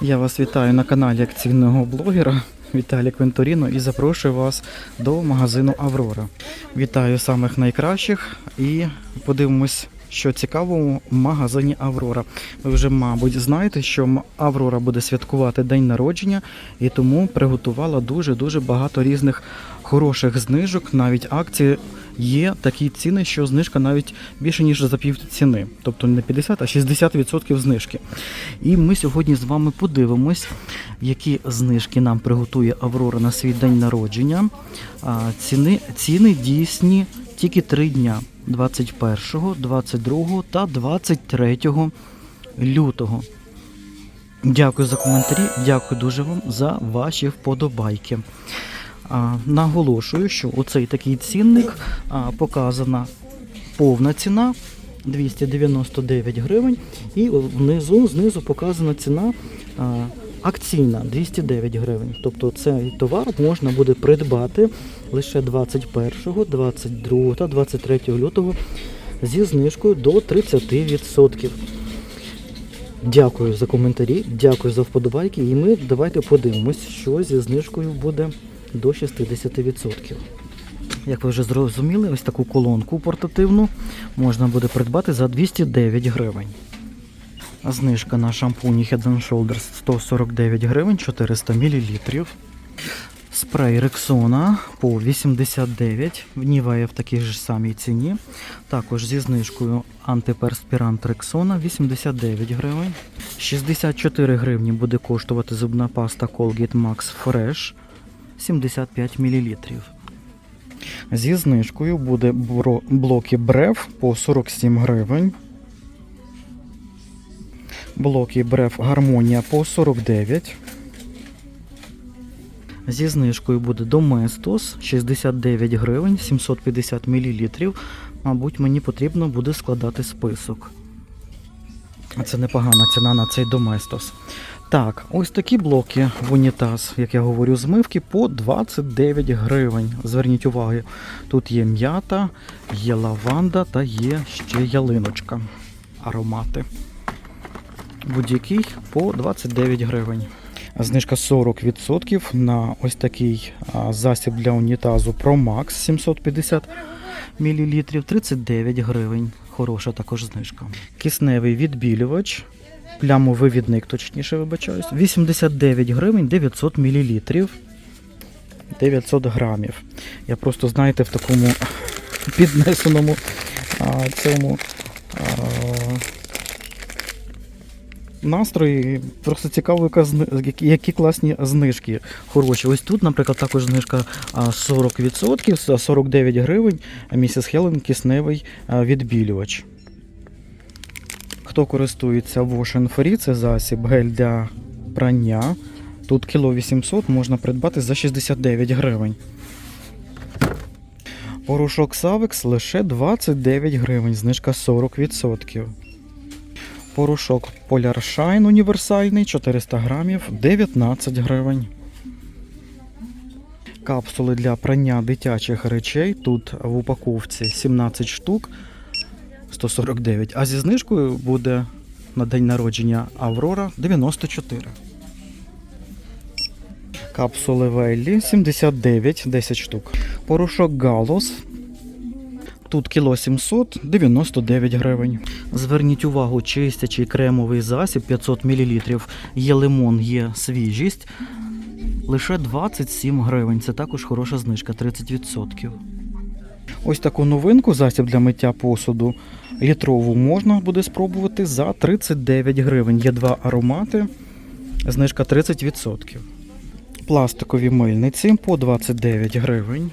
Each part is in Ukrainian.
Я вас вітаю на каналі акційного блогера Віталій Квенторіно і запрошую вас до магазину Аврора. Вітаю самих найкращих і подивимось, що цікавого в магазині Аврора. Ви вже, мабуть, знаєте, що Аврора буде святкувати день народження і тому приготувала дуже-дуже багато різних хороших знижок, навіть акції. Є такі ціни, що знижка навіть більше ніж за пів ціни, тобто не 50, а 60% знижки. І ми сьогодні з вами подивимось, які знижки нам приготує Аврора на свій день народження. Ціни, ціни дійсні тільки три дня: 21, 22 та 23 лютого. Дякую за коментарі, дякую дуже вам за ваші вподобайки. Наголошую, що оцей такий цінник показана повна ціна 299 гривень, і внизу знизу показана ціна акційна 209 гривень. Тобто цей товар можна буде придбати лише 21, 22 та 23 лютого зі знижкою до 30%. Дякую за коментарі, дякую за вподобайки. І ми давайте подивимось, що зі знижкою буде до 60%. Як ви вже зрозуміли, ось таку колонку портативну можна буде придбати за 209 гривень. Знижка на шампуні Head Shoulders 149 гривень 400 мл. Спрей Rexona по 89 в Нівея в такій ж самій ціні. Також зі знижкою антиперспірант Rexona 89 гривень. 64 гривні буде коштувати зубна паста Colgate Max Fresh 75 мл. Зі знижкою буде блоки Брев по 47 гривень. Блоки Брев Гармонія по 49. Зі знижкою буде Domestos 69 гривень 750 мл. Мабуть, мені потрібно буде складати список. Це непогана ціна на цей Domestos. Так, ось такі блоки в унітаз, як я говорю, змивки по 29 гривень. Зверніть увагу, тут є м'ята, є лаванда та є ще ялиночка. Аромати. Будь-який по 29 гривень. Знижка 40% на ось такий засіб для унітазу ProMax 750 мл 39 гривень. Хороша також знижка. Кисневий відбілювач, плямовивідник, точніше вибачаюсь, 89 гривень 900 мл. 900 грамів. Я просто, знаєте, в такому піднесеному а, цьому а, настрої. Просто цікаво, яка які, які класні знижки хороші. Ось тут, наприклад, також знижка 40%, за 49 гривень, місіс Хелен кисневий відбілювач. Хто користується Wash Free, це засіб гель для прання. Тут кіло 800 можна придбати за 69 гривень. Порошок Савекс лише 29 гривень, знижка 40%. Порошок Polar Shine універсальний 400 грамів 19 гривень. Капсули для прання дитячих речей. Тут в упаковці 17 штук 149. А зі знижкою буде на день народження Аврора 94. Капсули Веллі 79 10 штук. Порошок Галос Тут кіло 799 гривень. Зверніть увагу, чистячий кремовий засіб 500 мл. Є лимон, є свіжість. Лише 27 гривень. Це також хороша знижка 30%. Ось таку новинку засіб для миття посуду літрову можна буде спробувати за 39 гривень. Є два аромати. Знижка 30%. Пластикові мильниці по 29 гривень.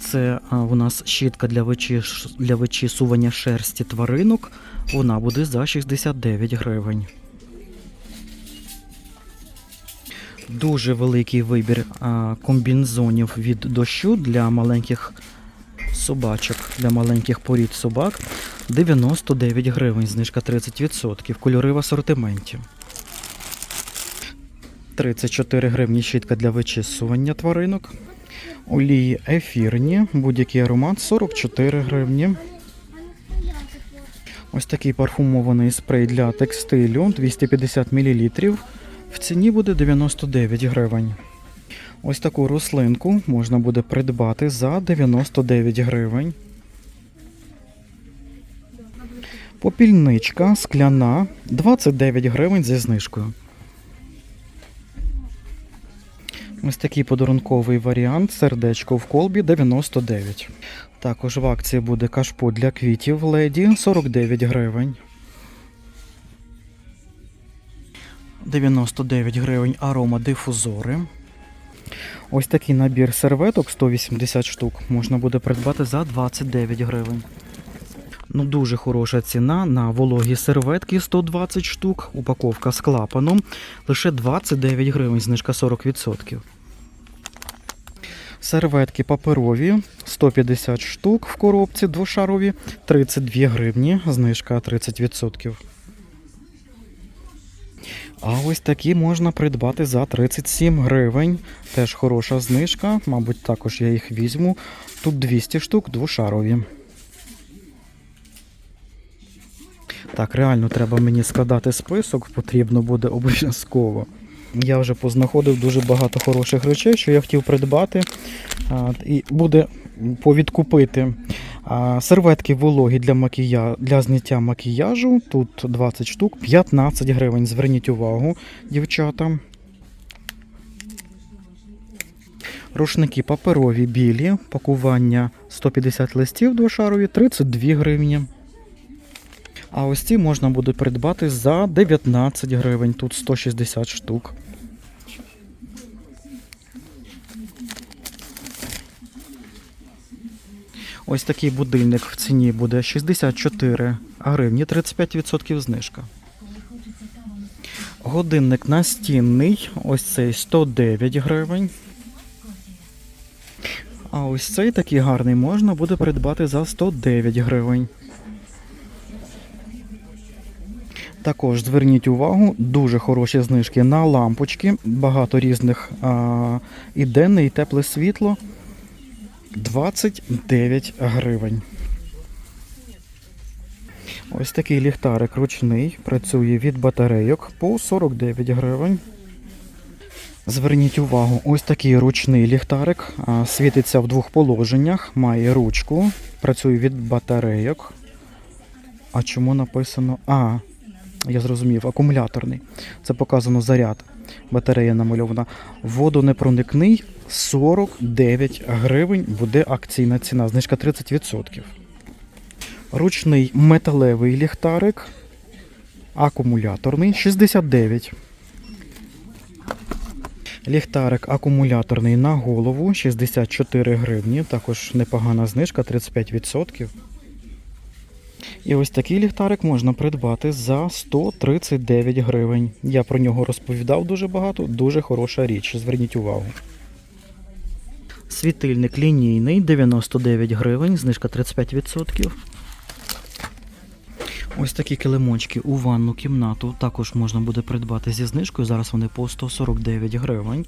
Це а, у нас щітка для, вичіш... для вичісування шерсті тваринок. Вона буде за 69 гривень. Дуже великий вибір комбінзонів від дощу для маленьких собачок, для маленьких порід собак. 99 гривень, знижка 30%. Кольори в асортименті. 34 гривні щітка для вичісування тваринок. Олії ефірні, будь-який аромат 44 гривні. Ось такий парфумований спрей для текстилю 250 мл. В ціні буде 99 гривень. Ось таку рослинку можна буде придбати за 99 гривень. Попільничка скляна 29 гривень зі знижкою. Ось такий подарунковий варіант сердечко в колбі 99. Також в акції буде кашпо для квітів леді 49 гривень. 99 гривень арома дифузори. Ось такий набір серветок 180 штук можна буде придбати за 29 гривень. Ну, дуже хороша ціна на вологі серветки 120 штук, упаковка з клапаном. Лише 29 гривень, знижка 40%. Серветки паперові 150 штук в коробці двошарові 32 гривні, знижка 30%. А ось такі можна придбати за 37 гривень. Теж хороша знижка, мабуть, також я їх візьму. Тут 200 штук двошарові. Так, реально треба мені складати список, потрібно буде обов'язково. Я вже познаходив дуже багато хороших речей, що я хотів придбати. І буде повідкупити. Серветки вологі для макія... для зняття макіяжу. Тут 20 штук, 15 гривень. Зверніть увагу, дівчата. Рушники паперові білі, пакування 150 листів двошарові, 32 гривні. А ось ці можна буде придбати за 19 гривень, тут 160 штук. Ось такий будильник в ціні буде 64 гривні, 35% знижка. Годинник настінний, ось цей 109 гривень. А ось цей такий гарний можна буде придбати за 109 гривень. Також зверніть увагу, дуже хороші знижки на лампочки, багато різних а, і денне, і тепле світло. 29 гривень. Ось такий ліхтарик ручний, працює від батарейок по 49 гривень. Зверніть увагу, ось такий ручний ліхтарик, світиться в двох положеннях, має ручку, працює від батарейок. А чому написано А? Я зрозумів, акумуляторний. Це показано заряд. Батарея намальована. Водонепроникний 49 гривень буде акційна ціна, знижка 30%. Ручний металевий ліхтарик. Акумуляторний 69. Ліхтарик акумуляторний на голову 64 гривні. Також непогана знижка 35%. І ось такий ліхтарик можна придбати за 139 гривень. Я про нього розповідав дуже багато, дуже хороша річ. Зверніть увагу. Світильник лінійний 99 гривень, знижка 35%. Ось такі килимочки у ванну кімнату також можна буде придбати зі знижкою. Зараз вони по 149 гривень.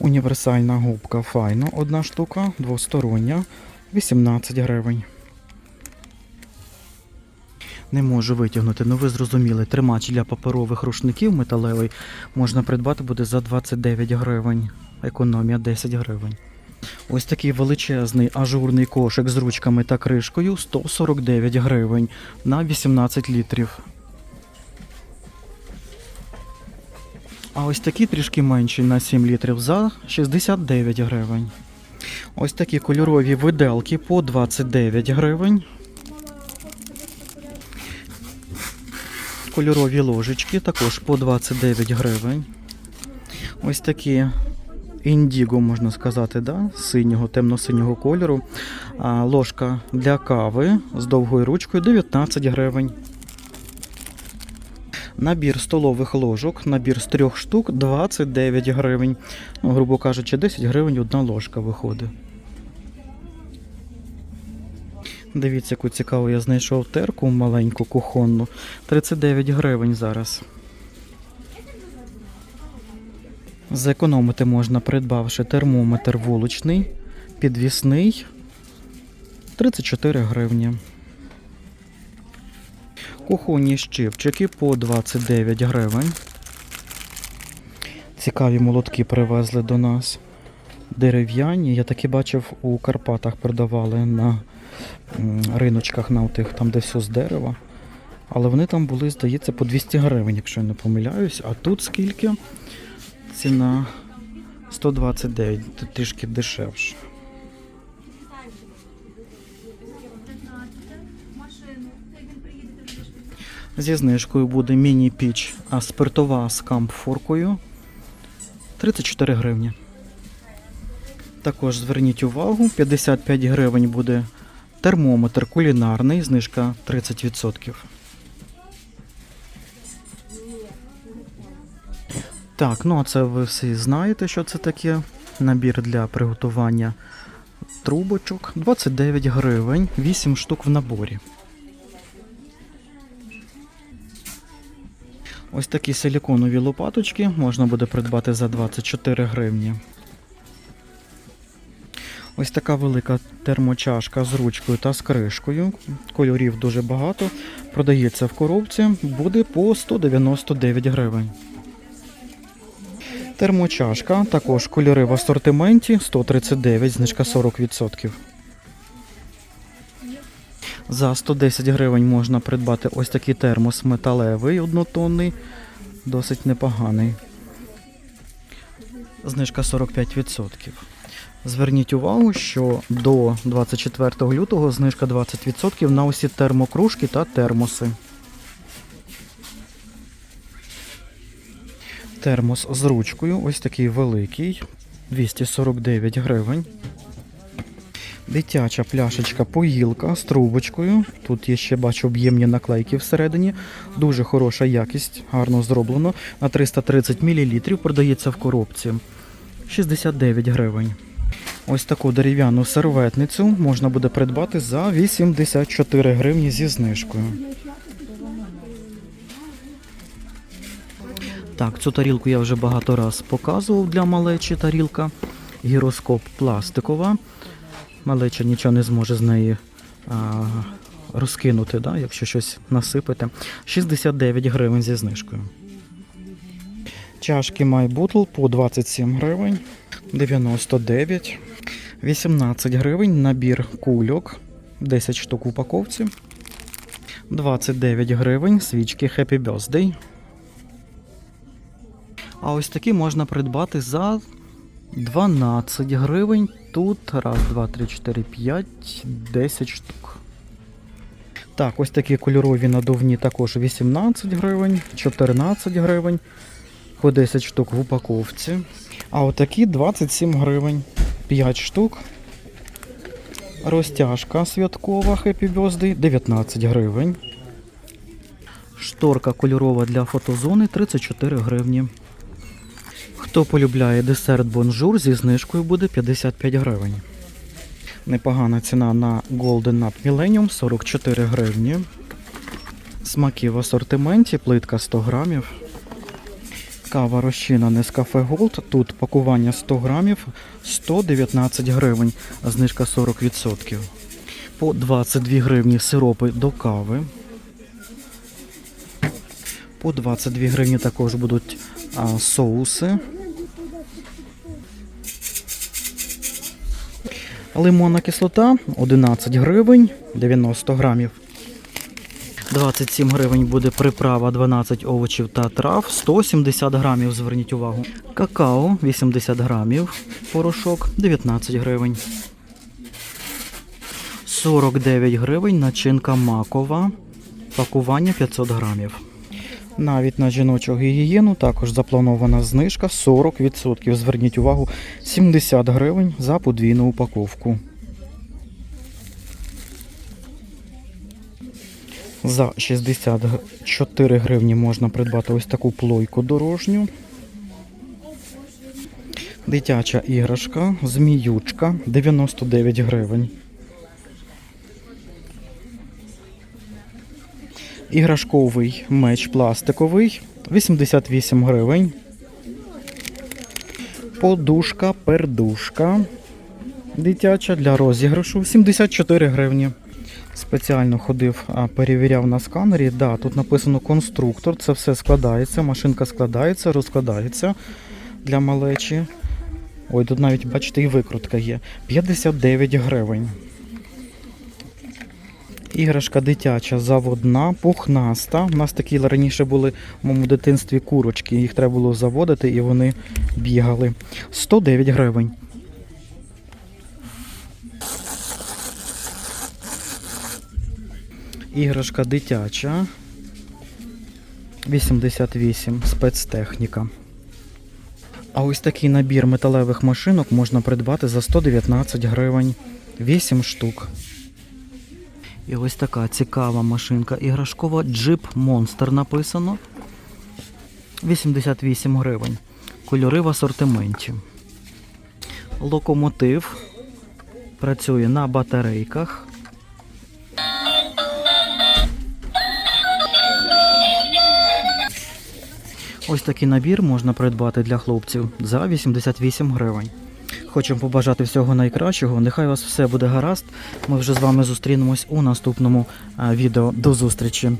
Універсальна губка файно, одна штука, двостороння, 18 гривень. Не можу витягнути, ну ви зрозуміли, тримач для паперових рушників металевий можна придбати буде за 29 гривень. Економія 10 гривень. Ось такий величезний ажурний кошик з ручками та кришкою 149 гривень на 18 літрів. А ось такі трішки менші на 7 літрів за 69 гривень. Ось такі кольорові виделки по 29 гривень. Кольорові ложечки також по 29 гривень. Ось такі індіго, можна сказати, да? синього, темно-синього кольору. А, ложка для кави з довгою ручкою 19 гривень. Набір столових ложок, набір з трьох штук 29 гривень. Ну, грубо кажучи, 10 гривень одна ложка виходить. Дивіться, яку цікаву я знайшов терку маленьку кухонну. 39 гривень зараз. Зекономити можна, придбавши термометр вуличний, підвісний 34 гривні. Кухонні щипчики по 29 гривень. Цікаві молотки привезли до нас. Дерев'яні. Я таки бачив у Карпатах продавали на риночках, на тих, там, де все з дерева. Але вони там були, здається, по 200 гривень, якщо я не помиляюсь. А тут скільки? Ціна 129, тут трішки дешевше. Зі знижкою буде міні-піч, а спиртова з камфоркою 34 гривні. Також зверніть увагу, 55 гривень буде термометр кулінарний, знижка 30%. Так, ну а це ви всі знаєте, що це таке. Набір для приготування трубочок 29 гривень, 8 штук в наборі. Ось такі силіконові лопаточки можна буде придбати за 24 гривні. Ось така велика термочашка з ручкою та з кришкою. Кольорів дуже багато. Продається в коробці, буде по 199 гривень. Термочашка, також кольори в асортименті 139, знижка 40%. За 110 гривень можна придбати ось такий термос металевий однотонний, досить непоганий. Знижка 45%. Зверніть увагу, що до 24 лютого знижка 20% на усі термокружки та термоси. Термос з ручкою, ось такий великий, 249 гривень. Дитяча пляшечка поїлка з трубочкою. Тут є ще бачу об'ємні наклейки всередині. Дуже хороша якість, гарно зроблено. На 330 мл продається в коробці 69 гривень. Ось таку дерев'яну серветницю можна буде придбати за 84 гривні зі знижкою. Так, цю тарілку я вже багато раз показував для малечі тарілка. Гіроскоп пластикова. Малеча нічого не зможе з неї а, розкинути, да, якщо щось насипати. 69 гривень зі знижкою. Чашки MyBottle по 27 гривень, 99, 18 гривень, набір кульок, 10 штук в упаковці, 29 гривень, свічки Happy Birthday. А ось такі можна придбати за 12 гривень. Тут раз, два, три, чотири, п'ять, 10 штук. Так, ось такі кольорові надувні також 18 гривень, 14 гривень, по 10 штук в упаковці. А отакі 27 гривень, 5 штук. Розтяжка святкова Happy Birthday 19 гривень. Шторка кольорова для фотозони 34 гривні. Хто полюбляє десерт бонжур зі знижкою буде 55 гривень. Непогана ціна на Golden Nut Millennium 44 гривні. Смаки в асортименті, плитка 100 грамів. Кава розчина Nescafe Gold. Тут пакування 100 грамів 119 гривень, а знижка 40%. По 22 гривні сиропи до кави. По 22 гривні також будуть а, соуси. Лимонна кислота 11 гривень 90 грамів. 27 гривень буде приправа 12 овочів та трав, 170 грамів, зверніть увагу. Какао 80 грамів, порошок 19 гривень. 49 гривень начинка макова, пакування 500 грамів. Навіть на жіночу гігієну також запланована знижка 40%. Зверніть увагу, 70 гривень за подвійну упаковку. За 64 гривні можна придбати ось таку плойку дорожню. Дитяча іграшка, зміючка 99 гривень. Іграшковий меч пластиковий 88 гривень. Подушка, пердушка дитяча для розіграшу 74 гривні. Спеціально ходив, перевіряв на сканері. Да, тут написано конструктор, це все складається, машинка складається, розкладається для малечі. Ой, тут навіть, бачите, і викрутка є. 59 гривень. Іграшка дитяча, заводна, пухнаста. У нас такі раніше були в моєму дитинстві курочки. Їх треба було заводити і вони бігали. 109 гривень. Іграшка дитяча. 88 спецтехніка. А ось такий набір металевих машинок можна придбати за 119 гривень. 8 штук. І ось така цікава машинка іграшкова Jeep Monster написано. 88 гривень. Кольори в асортименті. Локомотив працює на батарейках. Ось такий набір можна придбати для хлопців за 88 гривень. Хочемо побажати всього найкращого. Нехай у вас все буде гаразд. Ми вже з вами зустрінемось у наступному відео. До зустрічі!